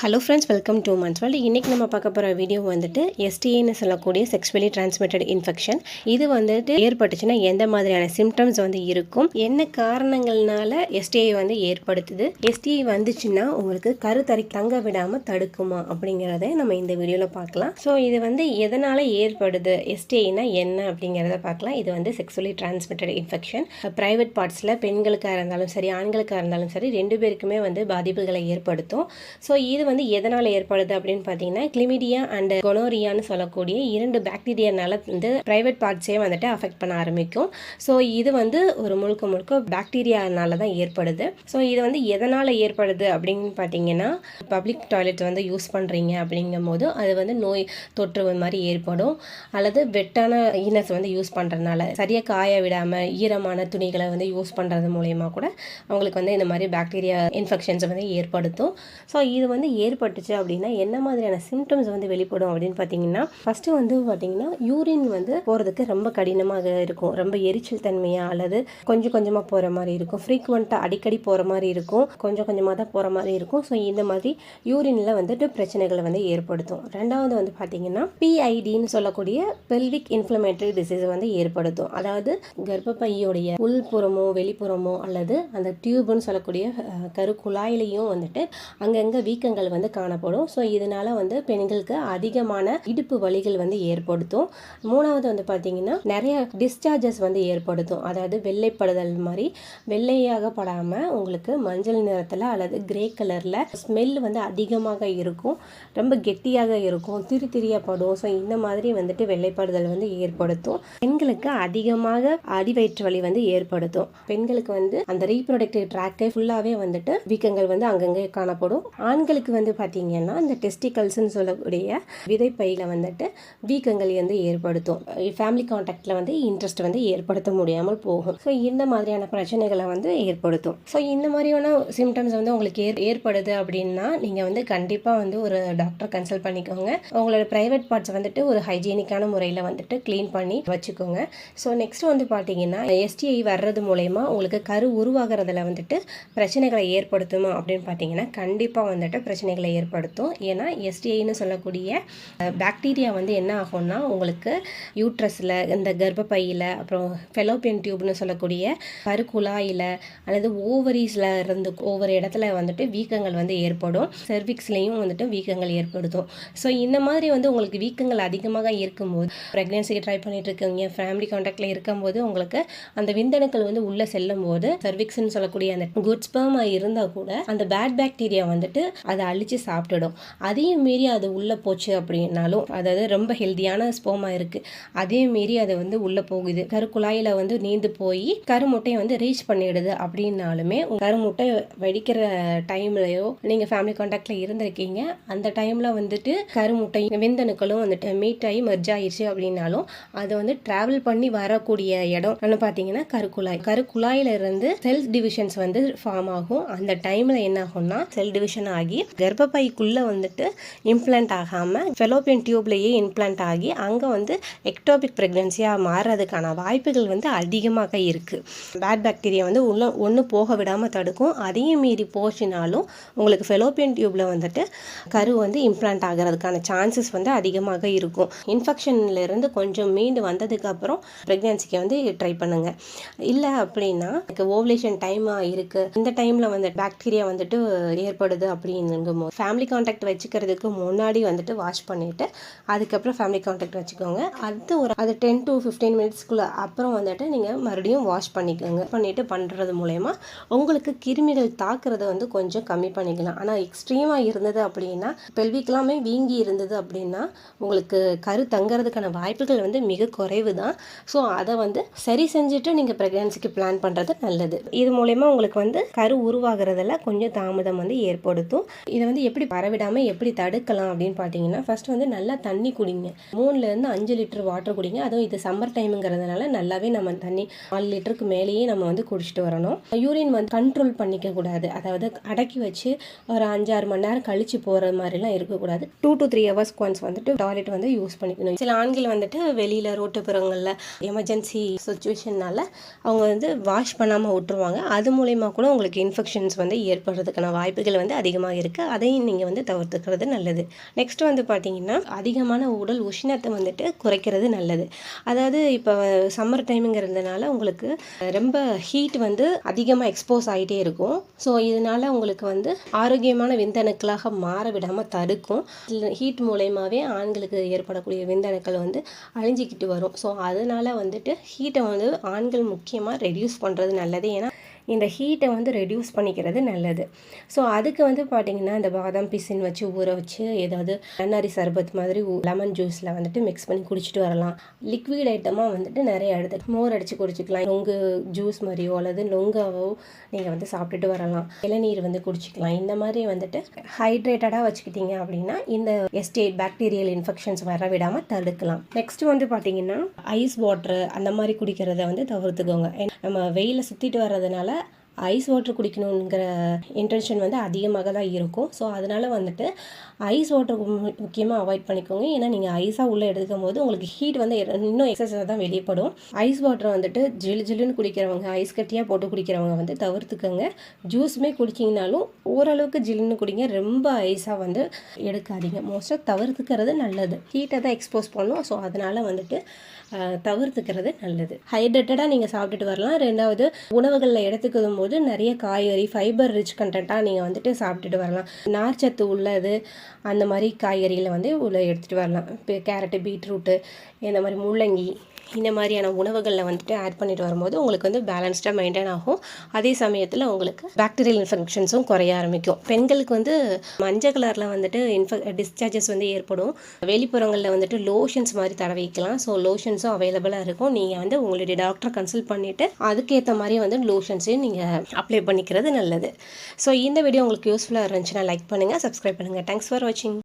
Hello friends welcome to months world இன்றைக்கி நம்ம பார்க்க போகிற வீடியோ வந்துட்டு எஸ்டிஏன்னு சொல்லக்கூடிய செக்ஷுவலி டிரான்ஸ்மிட்டட் இன்ஃபெக்ஷன் இது வந்துட்டு ஏற்பட்டுச்சுன்னா எந்த மாதிரியான சிம்டம்ஸ் வந்து இருக்கும்? என்ன காரணங்கள்னால எஸ்டிஐ வந்து ஏற்படுத்துது? எஸ்டிஐ வந்துச்சுன்னா உங்களுக்கு கருத்தறி தங்க விடாமல் தடுக்குமா அப்படிங்கிறத நம்ம இந்த வீடியோவில் பார்க்கலாம். ஸோ இது வந்து எதனால் ஏற்படுது? எஸ்டிஐனா என்ன அப்படிங்கிறத பார்க்கலாம். இது வந்து செக்ஷுவலி டிரான்ஸ்மிட்டட் இன்ஃபெக்ஷன் ப்ரைவேட் பார்ட்ஸில் பெண்களுக்காக இருந்தாலும் சரி ஆண்களுக்காக இருந்தாலும் சரி ரெண்டு பேருக்குமே வந்து பாதிப்புகளை ஏற்படுத்தும். ஸோ இது வந்து எதனால் ஏற்படுது அப்படின்னு பார்த்தீங்கன்னா கிளிமிடியா அண்ட் கொனோரியான்னு சொல்லக்கூடிய இரண்டு பாக்டீரியானால வந்து ப்ரைவேட் பார்ட்ஸே வந்துட்டு அஃபெக்ட் பண்ண ஆரம்பிக்கும். ஸோ இது வந்து ஒரு முழுக்க முழுக்க பாக்டீரியானால தான் ஏற்படுது. ஸோ இது வந்து எதனால் ஏற்படுது அப்படின்னு பார்த்தீங்கன்னா பப்ளிக் டாய்லெட் வந்து யூஸ் பண்ணுறீங்க அப்படிங்கும் போது அது வந்து நோய் தொற்று மாதிரி ஏற்படும். அல்லது வெட்டான ஈனஸ் வந்து யூஸ் பண்ணுறதுனால சரியாக காய விடாமல் ஈரமான துணிகளை வந்து யூஸ் பண்ணுறது மூலயமா கூட அவங்களுக்கு வந்து இந்த மாதிரி பாக்டீரியா இன்ஃபெக்ஷன்ஸ் வந்து ஏற்படுத்தும். ஸோ இது வந்து ஏற்பட்டுச்சு அப்படின்னா என்ன மாதிரியான சிம்டம்ஸ் வந்து வெளிப்படும் அப்படின்னு பார்த்தீங்கன்னா ஃபஸ்ட்டு வந்து பார்த்தீங்கன்னா யூரின் வந்து போகிறதுக்கு ரொம்ப கடினமாக இருக்கும். ரொம்ப எரிச்சல் தன்மையாக அல்லது கொஞ்சம் கொஞ்சமாக போகிற மாதிரி இருக்கும். ஃப்ரீக்வெண்ட்டாக அடிக்கடி போகிற மாதிரி இருக்கும். கொஞ்சம் கொஞ்சமாக தான் போகிற மாதிரி இருக்கும். ஸோ இந்த மாதிரி யூரினில் வந்துட்டு பிரச்சனைகளை வந்து ஏற்படுத்தும். ரெண்டாவது வந்து பார்த்தீங்கன்னா பிஐடின்னு சொல்லக்கூடிய பெல்விக் இன்ஃப்ளமேட்டரி டிசீஸ் வந்து ஏற்படுத்தும். அதாவது கர்ப்பப்பையோடைய உள்புறமோ வெளிப்புறமோ அல்லது அந்த டியூப்னு சொல்லக்கூடிய கருக்குழாயிலையும் கரு குழாயிலையும் வந்துட்டு அங்கங்கே வீக்கங்கள் வந்து காணப்படும். ஸோ இதனால் வந்து பெண்களுக்கு அதிகமான இடுப்பு வலிகள் வந்து ஏற்படுத்தும். மூணாவது வந்து பார்த்திங்கன்னா நிறைய டிஸ்சார்ஜஸ் வந்து ஏற்படுத்தும். அதாவது வெள்ளைப்படுதல் மாதிரி. வெள்ளையாக படாமல் உங்களுக்கு மஞ்சள் நிறத்தில் அல்லது கிரே கலரில் ஸ்மெல் வந்து அதிகமாக இருக்கும். ரொம்ப கெட்டியாக இருக்கும். திரு திரியப்படும் ஸோ இந்த மாதிரி வந்துட்டு வெள்ளைப்படுதல் வந்து ஏற்படுத்தும். பெண்களுக்கு அதிகமாக அடிவயிற்று வலி வந்து ஏற்படுத்தும். பெண்களுக்கு வந்து அந்த ரீப்ரொடக்டிவ் ட்ராக்டே ஃபுல்லாகவே வந்துட்டு வீக்கங்கள் வந்து அங்கங்கே காணப்படும். ஆண்களுக்கு வந்து பார்த்தீங்கன்னா இந்த டெஸ்டிகல்ஸ்னு சொல்லக்கூடிய விதைப்பையில் வந்துட்டு வீக்கங்கள் வந்து ஏற்படுத்தும். ஃபேமிலி காண்டாக்டில் வந்து இன்ட்ரெஸ்ட் வந்து ஏற்படுத்த முடியாமல் போகும். ஸோ இந்த மாதிரியான பிரச்சனைகளை வந்து ஏற்படுத்தும். ஸோ இந்த மாதிரியான சிம்டம்ஸ் வந்து உங்களுக்கு ஏற் ஏற்படுது அப்படின்னா நீங்கள் வந்து கண்டிப்பாக வந்து ஒரு டாக்டர் கன்சல்ட் பண்ணிக்கோங்க. உங்களோட ப்ரைவேட் பார்ட்ஸ் வந்துட்டு ஒரு ஹைஜீனிக்கான முறையில் வந்துட்டு க்ளீன் பண்ணி வச்சுக்கோங்க. ஸோ நெக்ஸ்ட் வந்து பார்த்தீங்கன்னா எஸ்டிஐ வர்றது மூலயமா உங்களுக்கு கரு உருவாகிறதுல வந்துட்டு பிரச்சனைகளை ஏற்படுத்துமா அப்படின்னு பார்த்தீங்கன்னா கண்டிப்பாக வந்துட்டு பிரச்சனைகளை ஏற்படுத்தும். ஏன்னா எஸ்டிஐன்னு சொல்லக்கூடிய பாக்டீரியா வந்து என்ன ஆகும்னா உங்களுக்கு யூட்ரஸில் இந்த கர்ப்பப்பையில் அப்புறம் ஃபெலோபியன் டியூப்னு சொல்லக்கூடிய கருக்குழாயில் அல்லது ஓவரீஸில் இருந்து ஒவ்வொரு இடத்துல வந்துட்டு வீக்கங்கள் வந்து ஏற்படும். செர்விக்ஸ்லேயும் வந்துட்டு வீக்கங்கள் ஏற்படுத்தும். ஸோ இந்த மாதிரி வந்து உங்களுக்கு வீக்கங்கள் அதிகமாக இருக்கும்போது ப்ரெக்னென்சிக்கு ட்ரை பண்ணிட்டு இருக்கீங்க ஃபேமிலி காண்டாக்டில் இருக்கும்போது உங்களுக்கு அந்த விந்தணுக்கள் வந்து உள்ளே செல்லும் போது சர்விக்ஸ்ன்னு சொல்லக்கூடிய அந்த குட்ஸ்பெர்மாக இருந்தால் கூட அந்த பேட் பாக்டீரியா வந்துட்டு அதை அழித்து சாப்பிட்டுடும். அதையும் மீறி அது உள்ளே போச்சு அப்படின்னாலும் அதாவது ரொம்ப ஹெல்தியான ஸ்போமா இருக்குது அதையும் மீறி அது வந்து உள்ளே போகுது. கருக்குழாயில் வந்து நீந்து போய் கருமுட்டையை வந்து ரீச் பண்ணிடுது அப்படின்னாலுமே கருமுட்டை வெடிக்கிற டைம்லையோ நீங்கள் ஃபேமிலி கான்டாக்டில் இருந்திருக்கீங்க. அந்த டைமில் வந்துட்டு கருமுட்டை விந்தணுக்களும் வந்துட்டு மீட் ஆகி மர்ஜ் ஆயிடுச்சு அப்படின்னாலும் அது வந்து ட்ராவல் பண்ணி வரக்கூடிய இடம். பார்த்தீங்கன்னா கருக்குழாய். கருக்குழாயில இருந்து செல் டிவிஷன்ஸ் வந்து ஃபார்ம் ஆகும். அந்த டைமில் என்ன ஆகும்னா செல் டிவிஷன் ஆகி கர்ப்பப்பைக்குள்ளே வந்துட்டு இம்ப்ளான்ட் ஆகாமல் ஃபெலோப்பியன் டியூப்லேயே இம்ப்ளான்ட் ஆகி அங்கே வந்து எக்டோபிக் ப்ரெக்னென்சியாக மாறுறதுக்கான வாய்ப்புகள் வந்து அதிகமாக இருக்குது பேட் பாக்டீரியா வந்து உள்ள ஒன்று போக விடாமல் தடுக்கும். அதையும் மீறி போச்சுனாலும் உங்களுக்கு ஃபெலோப்பியன் டியூப்பில் வந்துட்டு கரு வந்து இம்ப்ளான்ட் ஆகிறதுக்கான சான்சஸ் வந்து அதிகமாக இருக்கும். இன்ஃபெக்ஷன்லேருந்து கொஞ்சம் மீண்டு வந்ததுக்கப்புறம் ப்ரெக்னென்சிக்கு வந்து ட்ரை பண்ணுங்கள் இல்லை அப்படின்னா ஓவலேஷன் டைமாக இருக்குது இந்த டைமில் வந்து பாக்டீரியா வந்துட்டு ஏற்படுது அப்படிங்கும்போது ஃபேமிலி காண்டாக்ட் வச்சுக்கிறதுக்கு முன்னாடி வந்துட்டு வாஷ் பண்ணிவிட்டு அதுக்கப்புறம் ஃபேமிலி காண்டாக்ட் வச்சுக்கோங்க. அது ஒரு அது டென் டு ஃபிஃப்டீன் மினிட்ஸ்க்குள்ளே அப்புறம் வந்துட்டு நீங்கள் மறுபடியும் வாஷ் பண்ணிக்கோங்க. பண்ணிவிட்டு பண்ணுறது மூலயமா உங்களுக்கு கிருமிகள் தாக்குறத வந்து கொஞ்சம் கம்மி பண்ணிக்கலாம். ஆனால் எக்ஸ்ட்ரீமாக இருந்தது அப்படின்னா பெல்விக்கெல்லாமே வீங்கி இருந்தது அப்படின்னா உங்களுக்கு கரு தங்குறதுக்கான வாய்ப்புகள் வந்து மிக குறைவு தான் ஸோ அதை வந்து சரி செஞ்சுட்டு நீங்கள் ப்ரெக்னன்சிக்கு பிளான் பண்ணுறது நல்லது. இது மூலயமா உங்களுக்கு வந்து கரு உருவாகிறதுல கொஞ்சம் தாமதம் வந்து ஏற்படுத்தும். இதை வந்து எப்படி பரவிடாமல் எப்படி தடுக்கலாம் அப்படின்னு பார்த்தீங்கன்னா ஃபஸ்ட்டு வந்து நல்லா தண்ணி குடிங்க. மூணுலேருந்து அஞ்சு லிட்டர் வாட்டர் குடிங்க. அதுவும் இது சம்மர் டைமுங்கிறதுனால நல்லாவே நம்ம தண்ணி நாலு லிட்டருக்கு மேலேயே நம்ம வந்து குடிச்சிட்டு வரணும். யூரின் வந்து கண்ட்ரோல் பண்ணிக்க கூடாது. அதாவது அடக்கி வச்சு ஒரு அஞ்சாறு மணி நேரம் கழிச்சு போகிற மாதிரிலாம் இருக்கக்கூடாது. Two to three hours once வந்துட்டு டாய்லெட் வந்து யூஸ் பண்ணிக்கணும். சில ஆண்கள் வந்துட்டு வெளியில் ரோட்டுப்புறங்களில் எமர்ஜென்சி சுச்சுவேஷன்னால அவங்க வந்து வாஷ் பண்ணாமல் விட்டுருவாங்க. அது மூலயமா கூட உங்களுக்கு இன்ஃபெக்ஷன்ஸ் வந்து ஏற்படுறதுக்கான வாய்ப்புகள் வந்து அதிகமாக இருக்குது அதையும் நீங்கள் வந்து தவிர்த்துக்கிறது நல்லது. நெக்ஸ்ட் வந்து பார்த்தீங்கன்னா அதிகமான உடல் உஷ்ணத்தை வந்துட்டு குறைக்கிறது நல்லது. அதாவது இப்போ சம்மர் டைமுங்கிறதுனால உங்களுக்கு ரொம்ப ஹீட் வந்து அதிகமாக எக்ஸ்போஸ் ஆகிட்டே இருக்கும். ஸோ இதனால் உங்களுக்கு வந்து ஆரோக்கியமான விந்தணுக்களாக மாற விடாமல் தடுக்கும். ஹீட் மூலயமாவே ஆண்களுக்கு ஏற்படக்கூடிய விந்தணுக்கள் வந்து அழிஞ்சிக்கிட்டு வரும். ஸோ அதனால் வந்துட்டு ஹீட்டை வந்து ஆண்கள் முக்கியமாக ரெடியூஸ் பண்ணுறது நல்லது. ஏன்னா இந்த ஹீட்டை வந்து ரெடியூஸ் பண்ணிக்கிறது நல்லது. ஸோ அதுக்கு வந்து பார்த்திங்கன்னா இந்த பாதாம் பிசின் வச்சு ஊற வச்சு ஏதாவது நன்னாரி சர்பத் மாதிரி லெமன் ஜூஸில் வந்துட்டு மிக்ஸ் பண்ணி குடிச்சிட்டு வரலாம். லிக்விட் ஐட்டமாக வந்துட்டு நிறைய எடுத்து மோர் அடித்து குடிச்சிக்கலாம். நொங்கு ஜூஸ் மாதிரியோ அல்லது நொங்காவோ நீங்கள் வந்து சாப்பிட்டுட்டு வரலாம். இளநீர் வந்து குடிச்சிக்கலாம். இந்த மாதிரி வந்துட்டு ஹைட்ரேட்டடாக வச்சுக்கிட்டிங்க அப்படின்னா இந்த எஸ்டேட் பாக்டீரியல் இன்ஃபெக்ஷன்ஸ் வர விடாமல் தடுக்கலாம். நெக்ஸ்ட் வந்து பார்த்தீங்கன்னா ஐஸ் வாட்டர் அந்த மாதிரி குடிக்கிறத வந்து தவிர்த்துக்கோங்க. ஏன்னா நம்ம வெயிலில் சுற்றிட்டு வர்றதுனால ஐஸ் வாட்டர் குடிக்கணுங்கிற இன்டென்ஷன் வந்து அதிகமாக தான் இருக்கும். ஸோ அதனால் வந்துட்டு ஐஸ் வாட்டர் முக்கியமாக அவாய்ட் பண்ணிக்கோங்க. ஏன்னா நீங்கள் ஐஸாக உள்ளே எடுக்கும் போது உங்களுக்கு ஹீட் வந்து இன்னும் எக்ஸஸாக தான் வெளியப்படும். ஐஸ் வாட்டர் வந்துட்டு ஜில் ஜில்லுன்னு குடிக்கிறவங்க ஐஸ் கட்டியாக போட்டு குடிக்கிறவங்க வந்து தவிர்த்துக்கோங்க. ஜூஸுமே குடிச்சிங்கனாலும் ஓரளவுக்கு ஜில்லுன்னு குடிங்க. ரொம்ப ஐஸாக வந்து எடுக்காதீங்க. மோஸ்ட்டாக தவிர்த்துக்கிறது நல்லது. ஹீட்டை தான் எக்ஸ்போஸ் பண்ணும். ஸோ அதனால் வந்துட்டு தவிர்த்துக்கிறது நல்லது. ஹைட்ரேட்டடாக நீங்கள் சாப்பிட்டுட்டு வரலாம். ரெண்டாவது உணவுகளில் எடுத்துக்கும் போது நிறைய காய்கறி ஃபைபர் ரிச் கண்டென்ட்டாக நீங்கள் வந்துட்டு சாப்பிட்டுட்டு வரலாம். நார்ச்சத்து உள்ளது அந்த மாதிரி காய்கறிகளை வந்து உள்ள எடுத்துகிட்டு வரலாம். இப்போ கேரட்டு பீட்ரூட்டு இந்த மாதிரி முள்ளங்கி இந்த மாதிரியான உணவுகளில் வந்துட்டு ஆட் பண்ணிட்டு வரும்போது உங்களுக்கு வந்து பேலன்ஸ்டாக மெயின்டைன் ஆகும். அதே சமயத்தில் உங்களுக்கு பாக்டீரியல் இன்ஃபெக்ஷன்ஸும் குறைய ஆரம்பிக்கும். பெண்களுக்கு வந்து மஞ்சள் கலரில் வந்துட்டு இன்ஃபெக் டிஸ்சார்ஜஸ் வந்து ஏற்படும். வெளிப்புறங்களில் வந்துட்டு லோஷன்ஸ் மாதிரி தடவிக்கலாம் ஸோ லோஷன்ஸும் அவைலபிளாக இருக்கும். நீங்கள் வந்து உங்களுடைய டாக்டரை கன்சல்ட் பண்ணிவிட்டு அதுக்கேற்ற மாதிரி வந்து லோஷன்ஸையும் நீங்கள் அப்ளை பண்ணிக்கிறது நல்லது. ஸோ இந்த வீடியோ உங்களுக்கு யூஸ்ஃபுல்லாக இருந்துச்சுன்னா லைக் பண்ணுங்கள் சப்ஸ்கிரைப் பண்ணுங்கள் தேங்க்ஸ் ஃபார் வாட்சிங்